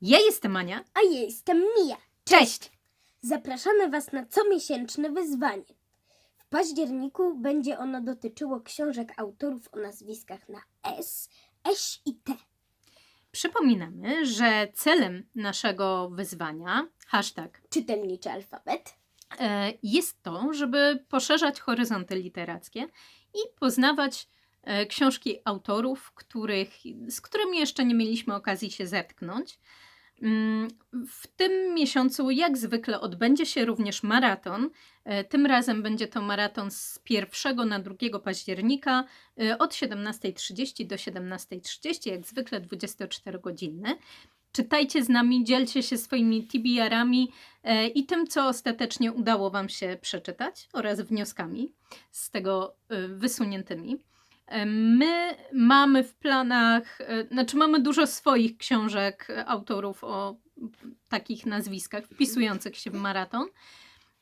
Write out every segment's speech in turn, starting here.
Ja jestem Ania. A ja jestem Mija. Cześć! Zapraszamy Was na comiesięczne wyzwanie. W październiku będzie ono dotyczyło książek autorów o nazwiskach na S, S i T. Przypominamy, że celem naszego wyzwania, hashtag, Czytelniczy alfabet. e, jest to, żeby poszerzać horyzonty literackie i poznawać e, książki autorów, których, z którymi jeszcze nie mieliśmy okazji się zetknąć. Mm, W tym miesiącu, jak zwykle, odbędzie się również maraton. E, Tym razem będzie to maraton z 1 na 2 października e, od 17.30 do 17.30, jak zwykle 24-godzinny. Czytajcie z nami, dzielcie się swoimi TBR-ami e, i tym, co ostatecznie udało Wam się przeczytać oraz wnioskami z tego wysuniętymi. My mamy w planach, e, znaczy mamy dużo swoich książek e, autorów o takich nazwiskach wpisujących się w maraton.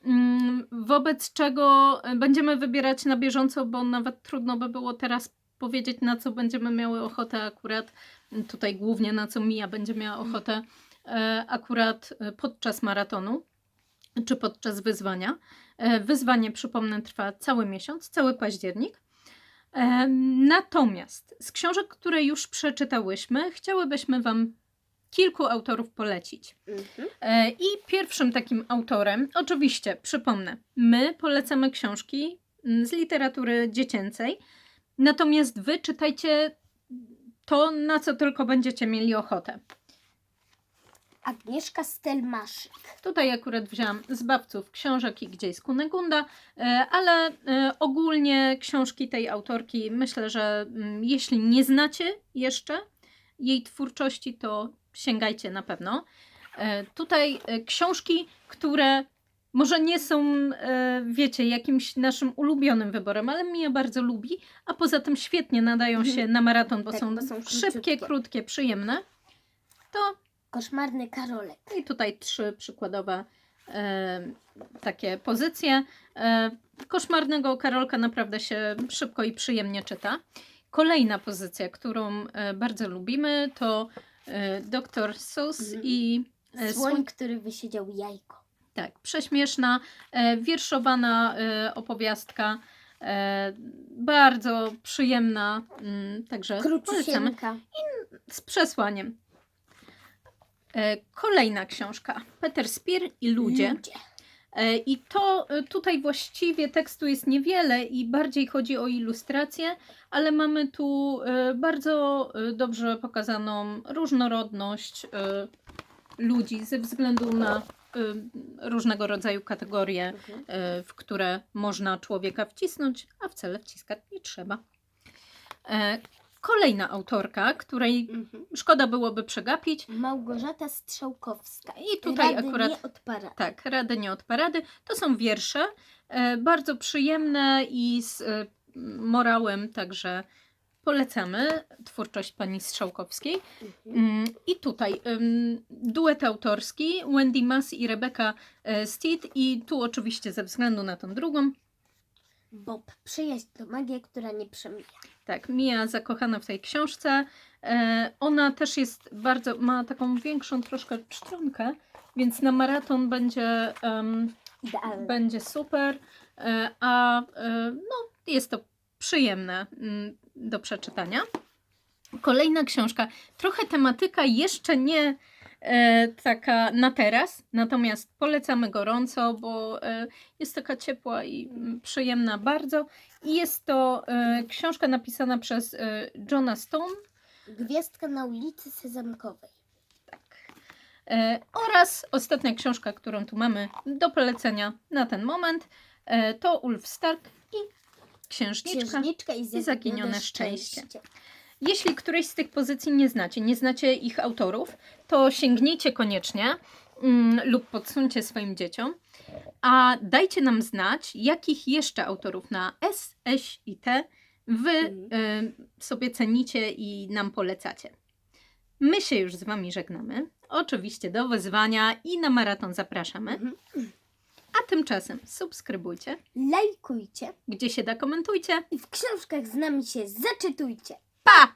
Mm, Wobec czego e, będziemy wybierać na bieżąco, bo nawet trudno by było teraz powiedzieć, na co będziemy miały ochotę akurat. Tutaj głównie na co Mija będzie miała ochotę akurat podczas maratonu czy podczas wyzwania. Wyzwanie, przypomnę, trwa cały miesiąc, cały październik. Natomiast z książek, które już przeczytałyśmy, chciałybyśmy Wam kilku autorów polecić. Mhm. E, I pierwszym takim autorem, oczywiście, przypomnę, my polecamy książki mm, z literatury dziecięcej, natomiast wy czytajcie to, na co tylko będziecie mieli ochotę. Agnieszka Stelmaszyk. Tutaj akurat wzięłam z bawców książek i gdzieś z Kunegunda, e, ale e, ogólnie książki tej autorki myślę, że mm, jeśli nie znacie jeszcze jej twórczości, to sięgajcie na pewno. E, Tutaj książki, które może nie są, wiecie, jakimś naszym ulubionym wyborem, ale mnie bardzo lubi, a poza tym świetnie nadają się na maraton, bo Tak, są, bo są szybkie, króciutkie. krótkie, przyjemne. To Koszmarny Karolek. i tutaj trzy przykładowe e, takie pozycje. E, koszmarnego Karolka naprawdę się szybko i przyjemnie czyta. Kolejna pozycja, którą e, bardzo lubimy, to e, Dr. Mhm. i e, Słoń, Słoń, który wysiedział jajko. tak, prześmieszna, e, wierszowana e, opowiastka. E, bardzo przyjemna, mm, także polecamy Króciusieńka. z przesłaniem. E, Kolejna książka. Peter Spear i ludzie. E, I to e, tutaj właściwie tekstu jest niewiele i bardziej chodzi o ilustrację, ale mamy tu bardzo dobrze pokazaną różnorodność ludzi ze względu na różnego rodzaju kategorie, Mhm. w które można człowieka wcisnąć, a wcale wciskać nie trzeba. Kolejna autorka, której Mhm. szkoda byłoby przegapić, Małgorzata Strzałkowska. i tutaj Rady akurat nie od parady. tak, rady nie od parady. To są wiersze, e, bardzo przyjemne i z e, morałem, także polecamy twórczość pani Strzałkowskiej. Mhm. Mm, I tutaj ym, duet autorski Wendy Mass i Rebecca e, Steed i tu oczywiście ze względu na tą drugą, Bob. Przyjaźń to magia, która nie przemija. tak, Mia zakochana w tej książce. E, ona też jest bardzo, ma taką większą troszkę czcionkę, więc na maraton będzie em, będzie super, e, a e, no, jest to przyjemne mm, do przeczytania. Kolejna książka, trochę tematyka jeszcze nie taka na teraz, natomiast polecamy gorąco, bo e, jest taka ciepła i mm, przyjemna bardzo. I jest to e, książka napisana przez e, Johna Stone, Gwiazdka na ulicy Sezamkowej. Tak. E, oraz ostatnia książka, którą tu mamy do polecenia na ten moment, e, to Ulf Stark i Księżniczka. Księżniczka i zaginione zaginione szczęście. szczęście. Jeśli którejś z tych pozycji nie znacie, nie znacie ich autorów, to sięgnijcie koniecznie mm, lub podsuńcie swoim dzieciom, a dajcie nam znać, jakich jeszcze autorów na S, S i T wy y, sobie cenicie i nam polecacie. My się już z Wami żegnamy. Oczywiście do wyzwania i na maraton zapraszamy. Mhm. A tymczasem subskrybujcie, Lajkujcie gdzie się da komentujcie. i w książkach z nami się zaczytujcie. Pa!